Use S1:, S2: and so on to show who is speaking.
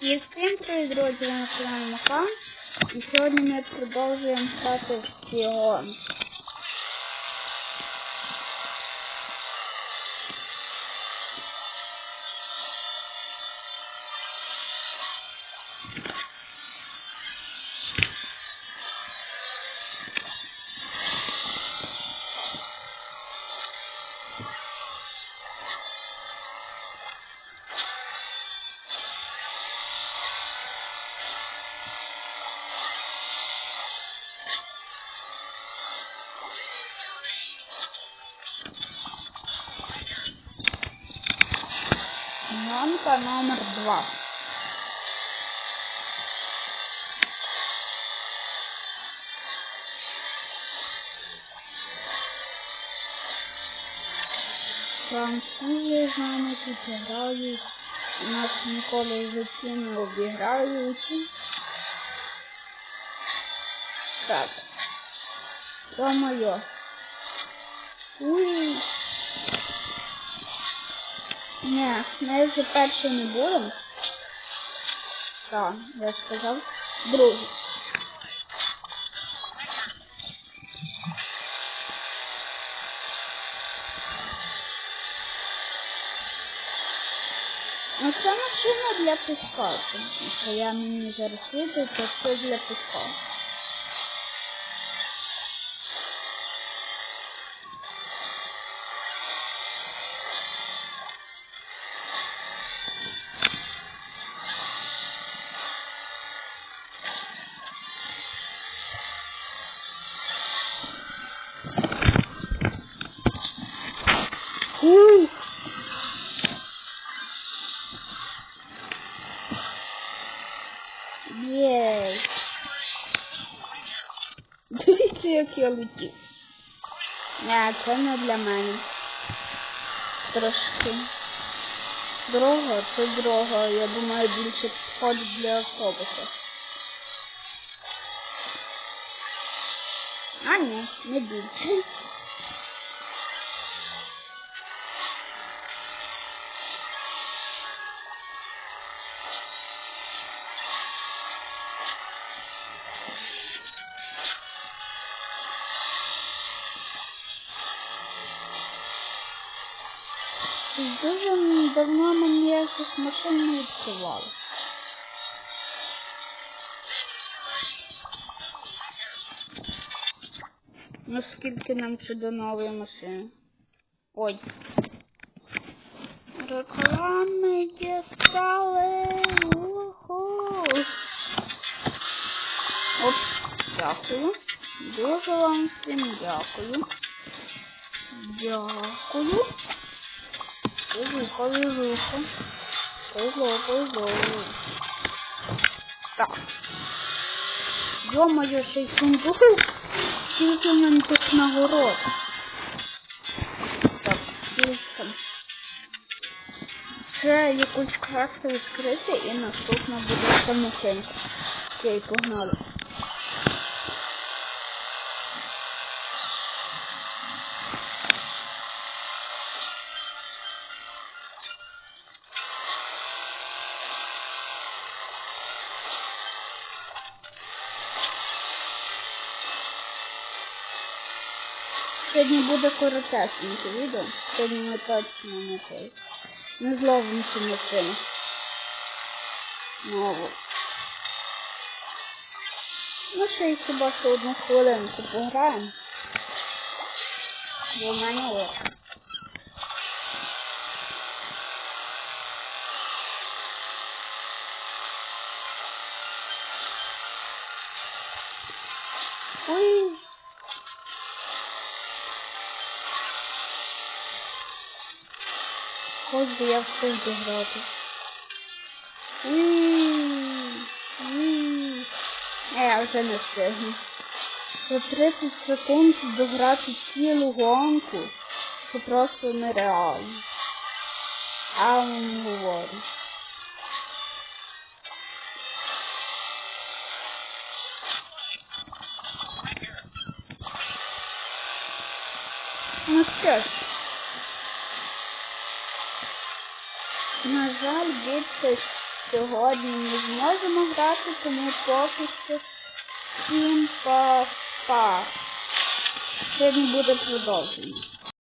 S1: І всім привіт, друзі, на каналі Махан. І сьогодні ми продовжуємо стати Сіон. Гонка номер два. Французи з нами тут грають. Нас ніколи в житті не обіграють. Так. То моє. Уй. Ні, ми вже перший не будемо. Так, я сказав. Другий. Ну це машина для піска. Я мені зараз вийду, то це для піска. Уй! Єй! Дивіться, як я летів. Не, це не для мене. Трошки. Дорога, це дорога, я думаю, більше підходить для автобуса. А ні, не більше. Дуже давно ми ніяких машин не відкривали. Ну скільки нам ще нової машини? Ой. Реклами дістали. Уху. Оп, дякую. Дуже вам всім дякую. Дякую. Повіха, повіха. Повезло, повезло. Так. Ё-моё, ще й сундук. Скільки в мене тут нагород. Так, скільки. Ще якусь краску відкрити і наступна буде самохенька. Окей, погнали. Сьогодні буде коротесеньке відео. Сьогодні ми точно не той. Не зловимо машину. Нову. Ну ще й хіба що одну хвилинку пограємо. Бо в мене Odeio essa internet. Ui, ui. É, ela já nasceu. O preço de do de quilo ronco. O próximo era óleo. Há um rumor. Não esquece. На жаль, більше сьогодні не зможемо грати, тому поки що всім па-па. Сьогодні буде продовження.